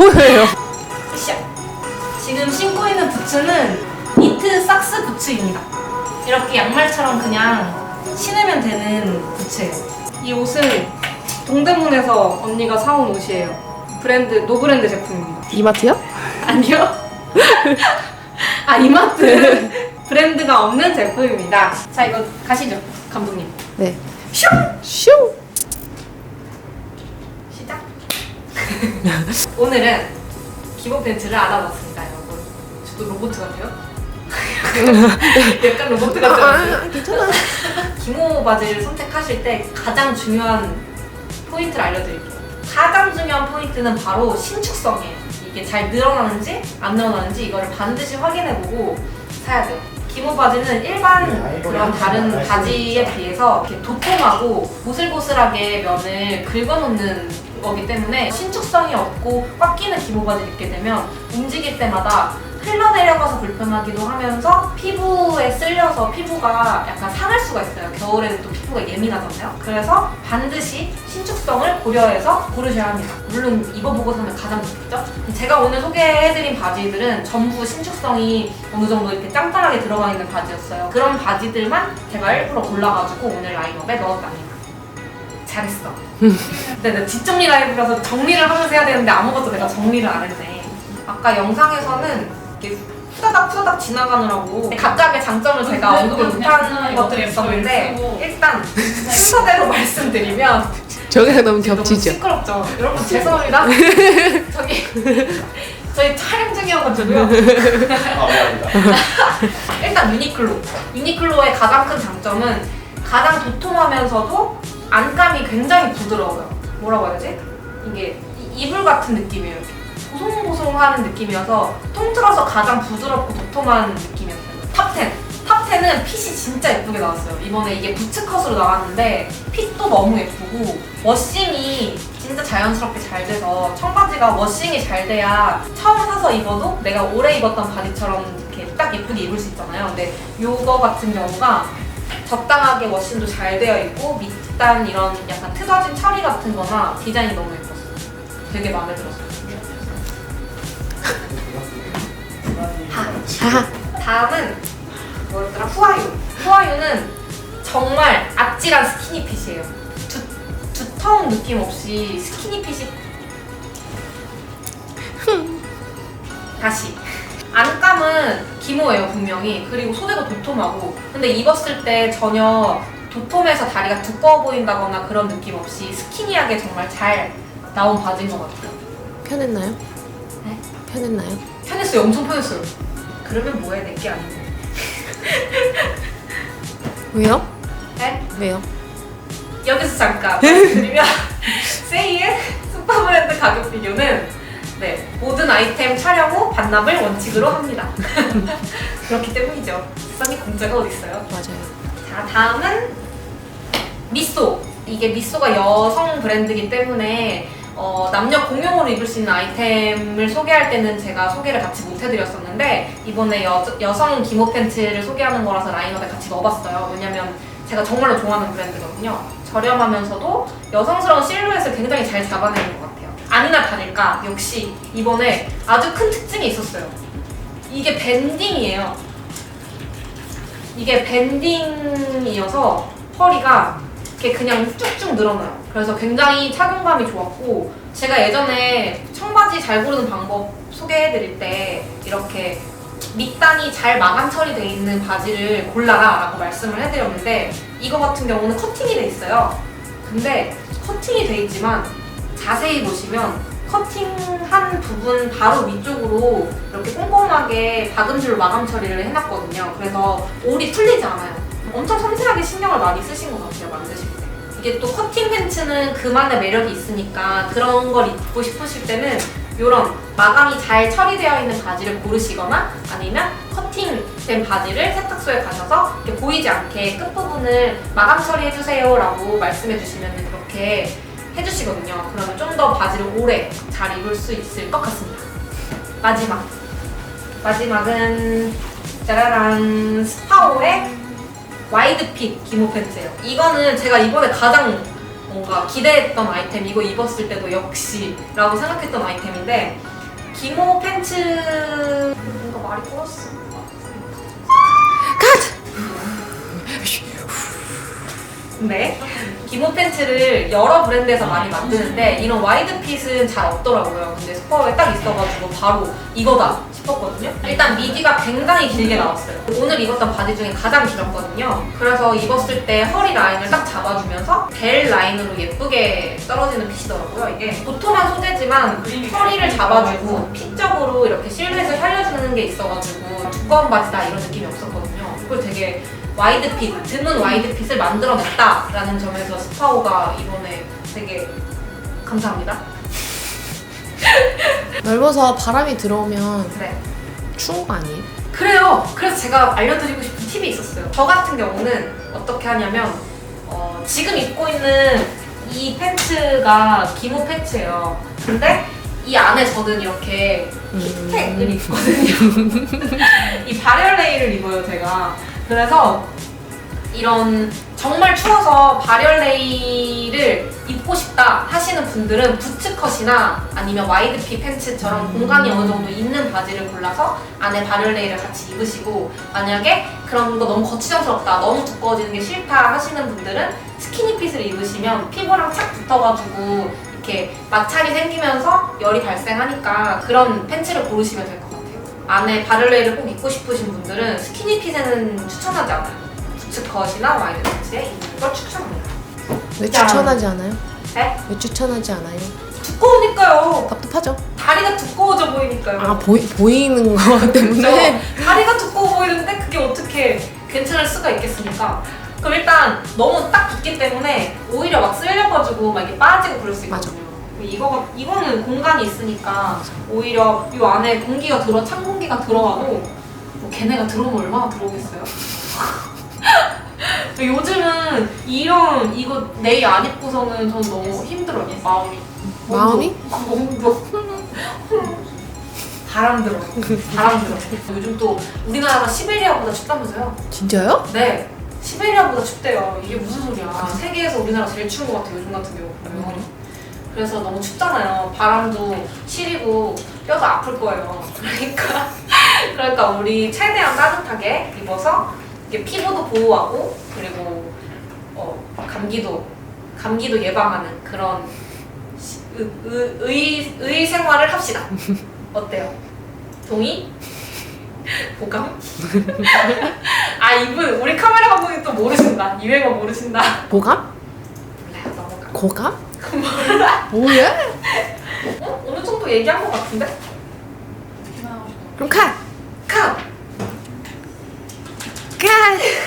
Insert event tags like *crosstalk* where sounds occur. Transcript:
보여요. 샷. 지금 신고 있는 부츠는 니트 삭스 부츠입니다. 이렇게 양말처럼 그냥 신으면 되는 부츠예요. 이 옷은 동대문에서 언니가 사온 옷이에요. 브랜드 노브랜드 제품입니다. 이마트요? 아니요. *laughs* 아 이마트 *laughs* 브랜드가 없는 제품입니다. 자 이거 가시죠 감독님. 네. 슉 슈. 시작. *laughs* 오늘은 기본 팬츠를 알아봤습니다 여러분. 저도 로봇 *laughs* 같아요? 약간 로봇 같지 않아요? 아, 괜찮아. *laughs* 기모 바지를 선택하실 때 가장 중요한 포인트를 알려드릴게요. 가장 중요한 포인트는 바로 신축성이에요. 이게 잘 늘어나는지 안 늘어나는지 이거를 반드시 확인해보고 사야 돼요. 기모 바지는 일반 그런 다른 바지에 비해서 이렇게 도톰하고 보슬보슬하게 면을 긁어놓는 거기 때문에 신축성이 없고 꽉 끼는 기모 바지를 입게 되면 움직일 때마다 흘러내려가서 불편하기도 하면서 피부에 쓸려서 피부가 약간 상할 수가 있어요. 겨울에는 또 피부가 예민하잖아요. 그래서 반드시 신축성을 고려해서 고르셔야 합니다. 물론 입어보고 사면 가장 좋겠죠? 제가 오늘 소개해드린 바지들은 전부 신축성이 어느 정도 이렇게 짱짱하게 들어가 있는 바지였어요. 그런 바지들만 제가 일부러 골라가지고 오늘 라인업에 넣었답니다. 잘했어. 근데 내가 뒷정리 라이브라서 정리를 하면서 해야 되는데 아무것도 내가 정리를 안 했네. 아까 영상에서는 이렇게 후다닥 후다닥 지나가느라고 각각의 장점을 제가 언급을 못한 것들이 있었는데 일단 순서대로 *laughs* 말씀드리면 저기랑 너무 너무 겹치죠. 시끄럽죠. 여러분 죄송합니다. *laughs* 저기 저희 촬영 중이어가지고요. 아, 미안합니다. *laughs* 일단 유니클로. 유니클로의 가장 큰 장점은 가장 도톰하면서도 안감이 굉장히 부드러워요. 뭐라고 해야지? 이게 이- 이불 같은 느낌이에요. 보송보송하는 느낌이어서 통틀어서 가장 부드럽고 도톰한 느낌이었어요. 탑10. 탑10은 핏이 진짜 예쁘게 나왔어요. 이번에 이게 부츠컷으로 나왔는데 핏도 너무 예쁘고 워싱이 진짜 자연스럽게 잘 돼서 청바지가 워싱이 잘 돼야 처음 사서 입어도 내가 오래 입었던 바지처럼 이렇게 딱 예쁘게 입을 수 있잖아요. 근데 요거 같은 경우가 적당하게 워싱도 잘 되어 있고 밑단 이런 약간 트어진 처리 같은 거나 디자인이 너무 예뻤어요. 되게 마음에 들었어요. 다음은 뭐였더라? 후아유. 후아유는 정말 아찔한 스키니핏이에요. 두, 두터운 느낌 없이 스키니핏이 *laughs* 다시 안감은 기모예요 분명히 그리고 소재가 도톰하고 근데 입었을 때 전혀 도톰해서 다리가 두꺼워 보인다거나 그런 느낌 없이 스키니하게 정말 잘 나온 바지인 것 같아요 편했나요? 네? 편했나요? 편했어요 엄청 편했어요 그러면 뭐해 내게 아니고 *laughs* 왜요? 네? 왜요? 여기서 잠깐 말씀드리면 *laughs* 세이의 슈퍼브랜드 가격 비교는 네, 모든 아이템 촬영 후 반납을 원칙으로 합니다. *laughs* 그렇기 때문이죠. 세상에 공짜가 어딨어요. 맞아요. 자, 다음은 미소. 이게 미소가 여성 브랜드이기 때문에 어, 남녀 공용으로 입을 수 있는 아이템을 소개할 때는 제가 소개를 같이 못 해드렸었는데 이번에 여, 여성 기모 팬츠를 소개하는 거라서 라인업에 같이 넣어봤어요. 왜냐면 제가 정말로 좋아하는 브랜드거든요. 저렴하면서도 여성스러운 실루엣을 굉장히 잘 잡아내는 것 같아요. 아니나 다를까 역시 이번에 아주 큰 특징이 있었어요. 이게 밴딩이에요. 이게 밴딩이어서 허리가 이렇게 그냥 쭉쭉 늘어나요. 그래서 굉장히 착용감이 좋았고 제가 예전에 청바지 잘 고르는 방법 소개해드릴 때 이렇게 밑단이 잘 마감 처리되어 있는 바지를 골라라 라고 말씀을 해드렸는데 이거 같은 경우는 커팅이 돼 있어요. 근데 커팅이 돼 있지만 자세히 보시면 커팅한 부분 바로 위쪽으로 이렇게 꼼꼼하게 박음질로 마감 처리를 해놨거든요. 그래서 올이 풀리지 않아요. 엄청 섬세하게 신경을 많이 쓰신 것 같아요, 만드실 때. 이게 또 커팅 팬츠는 그만의 매력이 있으니까 그런 걸 입고 싶으실 때는 이런 마감이 잘 처리되어 있는 바지를 고르시거나 아니면 커팅된 바지를 세탁소에 가셔서 이렇게 보이지 않게 끝부분을 마감 처리해주세요 라고 말씀해주시면 그렇게 해주시거든요. 그러면 좀 더 바지를 오래 잘 입을 수 있을 것 같습니다. 마지막. 마지막은 짜라란 스파오의 와이드핏 기모 팬츠예요. 이거는 제가 이번에 가장 뭔가 기대했던 아이템 이거 입었을 때도 역시라고 생각했던 아이템인데 기모 팬츠 뭔가 말이 꼬였어. 네. 기모 팬츠를 여러 브랜드에서 많이 만드는데 이런 와이드 핏은 잘 없더라고요. 근데 스포에 딱 있어가지고 바로 이거다 싶었거든요. 일단 미디가 굉장히 길게 나왔어요. 오늘 입었던 바지 중에 가장 길었거든요. 그래서 입었을 때 허리 라인을 딱 잡아주면서 벨 라인으로 예쁘게 떨어지는 핏이더라고요. 이게 보통한 소재지만 허리를 잡아주고 핏적으로 이렇게 실루엣을 살려주는 게 있어가지고 두꺼운 바지다 이런 느낌이 없었거든요. 그걸 되게 와이드 핏, 드문 와이드 핏을 만들어냈다라는 점에서 스파오가 이번에 되게 감사합니다. *laughs* 넓어서 바람이 들어오면 네. 추운 거 아니에요? 그래요. 그래서 제가 알려드리고 싶은 팁이 있었어요. 저 같은 경우는 어떻게 하냐면 어, 지금 입고 있는 이 팬츠가 기모 팬츠예요. 근데 이 안에 저는 이렇게 음. 입거든요. *laughs* 이 발열레이를 입어요, 제가. 그래서 이런 정말 추워서 발열레이를 입고 싶다 하시는 분들은 부츠컷이나 아니면 와이드핏 팬츠처럼 공간이 어느 정도 있는 바지를 골라서 안에 발열레이를 같이 입으시고 만약에 그런 거 너무 거치장스럽다, 너무 두꺼워지는 게 싫다 하시는 분들은 스키니핏을 입으시면 피부랑 착 붙어가지고 이렇게 마찰이 생기면서 열이 발생하니까 그런 팬츠를 고르시면 될 것 같아요. 안에 바를레이를 꼭 입고 싶으신 분들은 스키니핏에는 추천하지 않아요. 부츠 컷이나 와이드 팬츠에 입는 걸 추천합니다. 왜 짠. 추천하지 않아요? 네? 왜 추천하지 않아요? 두꺼우니까요. 답답하죠? 다리가 두꺼워져 보이니까요. 아 보이, 보이는 거 때문에 그죠? 다리가 두꺼워 보이는데 그게 어떻게 괜찮을 수가 있겠습니까? 그럼 일단 너무 딱 붙기 때문에 오히려 막 쓸려가지고 막 이게 빠지고 그럴 수 있거든요. 이거가 이거는 공간이 있으니까 오히려 이 안에 공기가 들어 찬 공기가 들어가고 뭐 걔네가 들어오면 얼마나 들어오겠어요? *laughs* 요즘은 이런 이거 내일 안 입고서는 전 너무 힘들어요 마음이. 마음이? 몸도. 바람 들어. 바람 들어. 요즘 또 우리나라가 시베리아보다 춥다면서요? 진짜요? 네. 시베리아보다 춥대요. 이게 무슨 소리야. 세계에서 우리나라 제일 추운 것 같아요. 요즘 같은 경우. 그래서 너무 춥잖아요. 바람도 시리고 뼈도 아플 거예요. 그러니까 *laughs* 그러니까 우리 최대한 따뜻하게 입어서 이게 피부도 보호하고 그리고 어, 감기도 감기도 예방하는 그런 시- 의, 의, 의, 의 생활을 합시다. *laughs* 어때요? 동의? 보감? *laughs* 아 이분 우리 카메라 감독님 또 모르신다. 유행어 모르신다. 보감? 몰라요 넘어가. 고감? 뭐야? 어? 어느 정도 얘기한 것 같은데? 그럼 컷! 컷! 컷!